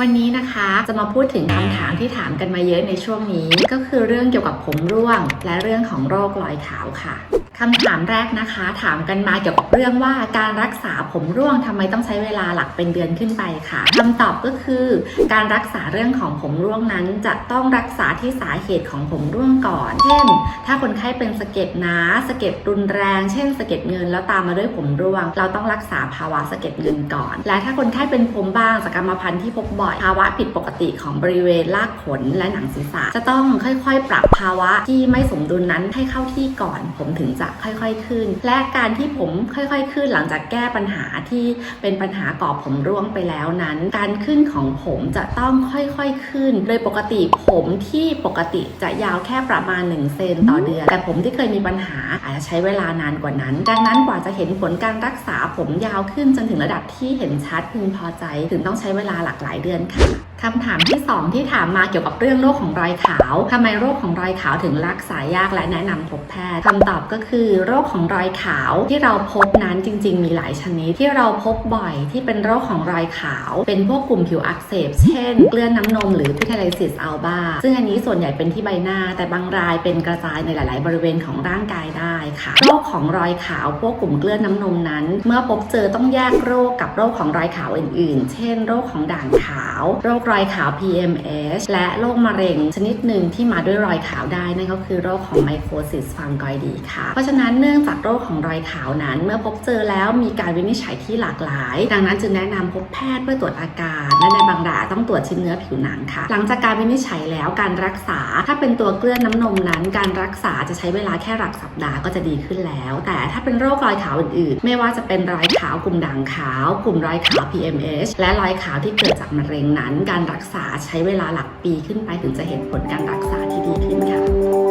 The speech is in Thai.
วันนี้นะคะจะมาพูดถึงคำถามที่ถามกันมาเยอะในช่วงนี้ ก็คือเรื่องเกี่ยวกับผมร่วง และเรื่องของโรครอยขาวค่ะ คำถามแรกนะคะ ถามกันมาเกี่ยวกับเรื่องว่าการรักษาผมร่วงทำไมต้องใช้เวลาหลักเป็นเดือนขึ้นไปค่ะคำตอบก็คือ การรักษาเรื่องของผมร่วงนั้น จะต้องรักษาที่สาเหตุของผมร่วงก่อน เช่น ถ้าคนไข้เป็นสะเก็ดหนาสะเก็ดรุนแรง เช่นสะเก็ดเงินแล้วตามมาด้วยผมร่วง เราต้องรักษาภาวะสะเก็ดเงินก่อน และถ้าคนไข้เป็นผมบางจากกรรมพันธุ์ที่พบบ่อยภาวะผิดปกติของบริเวณรากขนและหนังศีรษะ จะต้องค่อยๆ ปรับภาวะที่ไม่สมดุลนั้นให้เข้าที่ก่อน ผมถึงจะค่อยๆขึ้น และการที่ผมค่อยๆ ขึ้นหลังจากแก้ปัญหาที่เป็นปัญหากอบผมร่วงไปแล้วนั้น การขึ้นของผมจะต้องค่อยๆขึ้น โดยปกติผมที่ปกติจะยาวแค่ประมาณ1เซนต่อเดือน แต่ผมที่เคยมีปัญหาอาจจะใช้เวลานานกว่านั้น ดังนั้นกว่าจะเห็นผลการรักษาผมยาวขึ้นจนถึงระดับที่เห็นชัดพึงพอใจ ถึงต้องใช้เวลาหลากหลายเดือนค่ะ คำถามที่ 2 ที่ถามมาเกี่ยวกับเรื่องโรคของรอยขาวทำไมโรคของรอยขาวถึงรักษายากและแนะนำพบแพทย์คำตอบก็คือ โรคของรอยขาวที่เราพบนั้นจริง ๆ มีหลายชนิดที่เราพบบ่อยที่เป็นโรคของรอยขาว เป็นพวกกลุ่มผิวอักเสบ เช่น เกลือนน้ำนมหรือ pityriasis alba ซึ่งอันนี้ส่วนใหญ่เป็นที่ใบหน้า แต่บางรายเป็นกระจายในหลาย ๆ บริเวณของร่างกายได้ค่ะ โรคของรอยขาวพวกกลุ่มเกลือนน้ำนมนั้น เมื่อพบเจอต้องแยกโรคกับโรคของรอยขาวอื่น ๆ เช่น โรคของด่างขาว โรครอยขาว PMS และโรคมะเร็งชนิดหนึ่งที่มาด้วยรอยขาวได้นั่นก็คือโรคของไมโครซิสฟังกอยดีค่ะ เพราะฉะนั้นเนื่องจากโรคของรอยขาวนั้น เมื่อพบเจอแล้วมีการวินิจฉัยที่หลากหลาย ดังนั้นจึงแนะนำพบแพทย์เพื่อตรวจอาการและในบางรายต้องตรวจชิ้นเนื้อผิวหนังค่ะ หลังจากการวินิจฉัยแล้วการรักษา ถ้าเป็นตัวเกลือนน้ำนมนั้น การรักษาจะใช้เวลาแค่หลักสัปดาห์ก็จะดีขึ้นแล้ว แต่ถ้าเป็นโรครอยขาวอื่นๆ ไม่ว่าจะเป็นรอยขาวกลุ่มด่างขาว กลุ่มรอยขาว PMS และรอยขาวที่เกิดจากมะเร็งนั้นการการรักษาใช้เวลาหลักปีขึ้นไปถึงจะเห็นผลการรักษาที่ดีขึ้นค่ะ